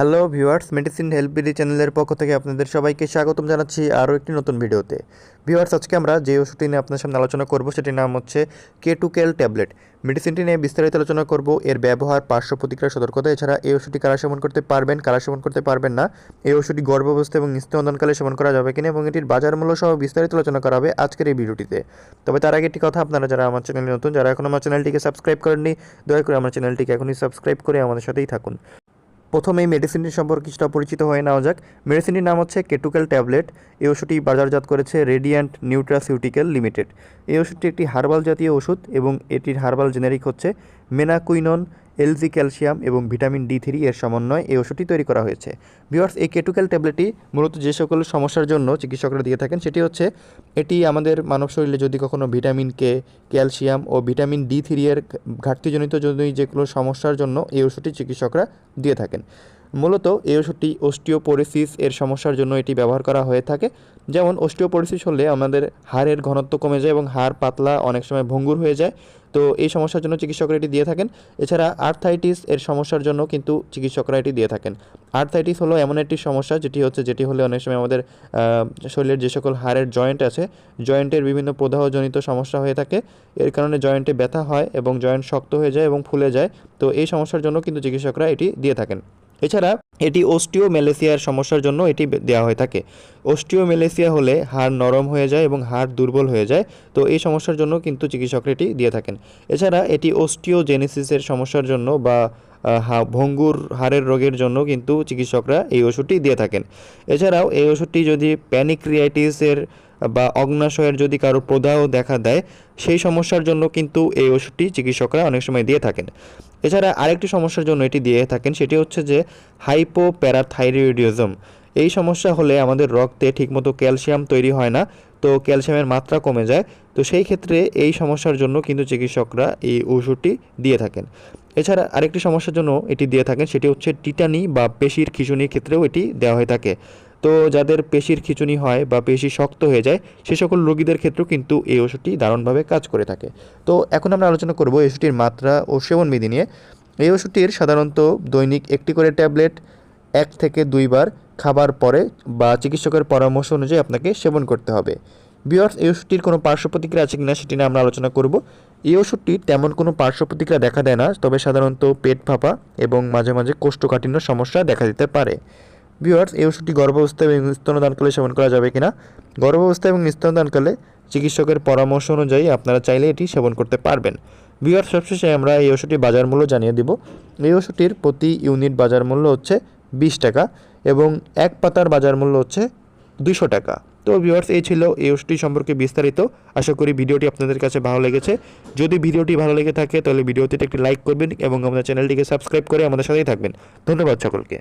Hello viewers medicine help BD চ্যানেলের পক্ষ থেকে আপনাদের সবাইকে স্বাগতম জানাচ্ছি আরও একটি নতুন ভিডিওতে। ভিউয়ার্স আজকে আমরা যে ওষুধটি নিয়ে আপনার সামনে আলোচনা করব সেটির নাম হচ্ছে কে টু কেল ট্যাবলেট মেডিসিনটি নিয়ে বিস্তারিত আলোচনা করব, এর ব্যবহার, পার্শ্ব প্রতিক্রিয়া, সতর্কতা, এছাড়া এই ওষুধটি কারা সেবন করতে পারবেন, কারা সেবন করতে পারবেন না, এই ওষুধটি গর্ভাবস্থা এবং স্তনদানকালে সেবন করা যাবে কিনা এবং এটির বাজার মূল্য সহ বিস্তারিত আলোচনা করা হবে আজকের এই ভিডিওটিতে। তবে তার আগে একটি কথা, আপনারা যারা আমার চ্যানেলে নতুন, যারা এখন আমার চ্যানেলটিকে সাবস্ক্রাইব করেননি, দয়া করে আমার চ্যানেলটিকে এখনই সাবস্ক্রাইব করে আমাদের সাথেই থাকুন। প্রথমে এই মেডিসিনটি সম্পর্কে কিছুটা পরিচিত হয়ে নেওয়া যাক। মেডিসিনটির নাম হচ্ছে কেটুকেল ট্যাবলেট। এই ওষুধটি বাজারজাত করেছে রেডিয়ান্ট নিউট্রাসিউটিক্যাল লিমিটেড। এই ওষুধটি একটি হার্বাল জাতীয় ওষুধ এবং এটির হার্বাল জেনেরিক হচ্ছে মেনাকুইনন এলজি ক্যালসিয়াম এবং ভিটামিন ডি থ্রি এর সমন্বয়ে এই ওষুধটি তৈরি করা হয়েছে। বিওয়ার্স এই কেটুক্যাল ট্যাবলেটটি মূলত যে সকল সমস্যার জন্য চিকিৎসকরা দিয়ে থাকেন সেটি হচ্ছে এটি আমাদের মানব শরীরে যদি কখনও ভিটামিন কে, ক্যালসিয়াম ও ভিটামিন ডি থ্রি এর ঘাটতিজনিত যদি যেগুলো সমস্যার জন্য এই ওষুধটি চিকিৎসকরা দিয়ে থাকেন। মূলত এই ওষুধটি অস্টিওপোরিসিস এর সমস্যার জন্য এটি ব্যবহার করা হয়ে থাকে। যেমন, অস্টিওপোরিসিস হলে আমাদের হাড়ের ঘনত্ব কমে যায় এবং হাড় পাতলা অনেক সময় ভঙ্গুর হয়ে যায়। তো এই সমস্যার জন্য চিকিৎসকরা এটি দিয়ে থাকেন। এছাড়া আর্থাইটিস এর সমস্যার জন্য কিন্তু চিকিৎসকরা এটি দিয়ে থাকেন। আর্থাইটিস হলো এমন একটি সমস্যা যেটি হচ্ছে, যেটি হলে অনেক সময় আমাদের শরীরের যে সকল হাড়ের জয়েন্ট আছে, জয়েন্টের বিভিন্ন প্রদাহজনিত সমস্যা হয়ে থাকে। এর কারণে জয়েন্টে ব্যথা হয় এবং জয়েন্ট শক্ত হয়ে যায় এবং ফুলে যায়। তো এই সমস্যার জন্য কিন্তু চিকিৎসকরা এটি দিয়ে থাকেন। এছাড়া এটি অস্টিও মেলেসিয়ার সমস্যার জন্য এটি দেওয়া হয়ে থাকে। অস্টিও মেলেসিয়া হলে হাড় নরম হয়ে যায় এবং হাড় দুর্বল হয়ে যায়, তো এই সমস্যার জন্য কিন্তু চিকিৎসকরা এটি দিয়ে থাকেন। এছাড়া এটি অস্টিওজেনেসিসের সমস্যার জন্য বা ভঙ্গুর হাড়ের রোগের জন্য কিন্তু চিকিৎসকরা এই ওষুধটি দিয়ে থাকেন। এছাড়াও এই ওষুধটি যদি প্যানিক্রিয়াইটিসের বা অগ্নাশয়ের যদি কারও প্রদাহ দেখা দেয়, সেই সমস্যার জন্য কিন্তু এই ওষুধটি চিকিৎসকরা অনেক সময় দিয়ে থাকেন। এছাড়া আরেকটি সমস্যার জন্য এটি দিয়ে থাকেন, সেটি হচ্ছে যে হাইপোপ্যারাথাইরয়েডিজম। এই সমস্যা হলে আমাদের রক্তে ঠিকমতো ক্যালসিয়াম তৈরি হয় না, তো ক্যালসিয়ামের মাত্রা কমে যায়। তো সেই ক্ষেত্রে এই সমস্যার জন্য কিন্তু চিকিৎসকরা এই ওষুধটি দিয়ে থাকেন। এছাড়া আরেকটি সমস্যার জন্য এটি দিয়ে থাকেন সেটি হচ্ছে টিটানি বা পেশির খিঁচুনির ক্ষেত্রেও এটি দেওয়া হয়ে থাকে। তো যাদের পেশির খিঁচুনি হয় বা পেশি শক্ত হয়ে যায়, সে সকল রোগীদের ক্ষেত্রেও কিন্তু এই ওষুধটি দারুণভাবে কাজ করে থাকে। তো এখন আমরা আলোচনা করব এই ওষুধটির মাত্রা ও সেবনবিধি নিয়ে। এই ওষুধটির সাধারণত দৈনিক একটি করে ট্যাবলেট, এক থেকে দুইবার খাবার পরে বা চিকিৎসকের পরামর্শ অনুযায়ী আপনাকে সেবন করতে হবে। বিয়ার্স এই ওষুধটির কোনো পার্শ্ব প্রতিক্রিয়া আছে কিনা সেটি নিয়ে আমরা আলোচনা করব। এই ওষুধটি তেমন কোনো পার্শ্ব প্রতিক্রিয়া দেখা দেয় না, তবে সাধারণত পেট ফাঁপা এবং মাঝে মাঝে কোষ্ঠকাঠিন্য সমস্যা দেখা দিতে পারে। ভিউয়ার্স, এই ওষুধটি গর্ভাবস্থা এবং স্তনদানকালে সেবন করা যাবে কিনা? গর্ভাবস্থা এবং স্তনদানকালে চিকিৎসকের পরামর্শ অনুযায়ী আপনারা চাইলে এটি সেবন করতে পারবেন। ভিউয়ার্স, সবশেষে আমরা এই ওষুধটির বাজার মূল্য জানিয়ে দিব। এই ওষুধটির প্রতি ইউনিট বাজার মূল্য হচ্ছে বিশ টাকা এবং এক পাতার বাজার মূল্য হচ্ছে দুশো টাকা। তো ভিউয়ার্স এই ছিল এই ওষুধটি সম্পর্কে বিস্তারিত। আশা করি ভিডিওটি আপনাদের কাছে ভালো লেগেছে। যদি ভিডিওটি ভালো লেগে থাকে, তাহলে ভিডিওতে একটি লাইক করবেন এবং আমাদের চ্যানেলটিকে সাবস্ক্রাইব করে আমাদের সাথেই থাকবেন। ধন্যবাদ সকলকে।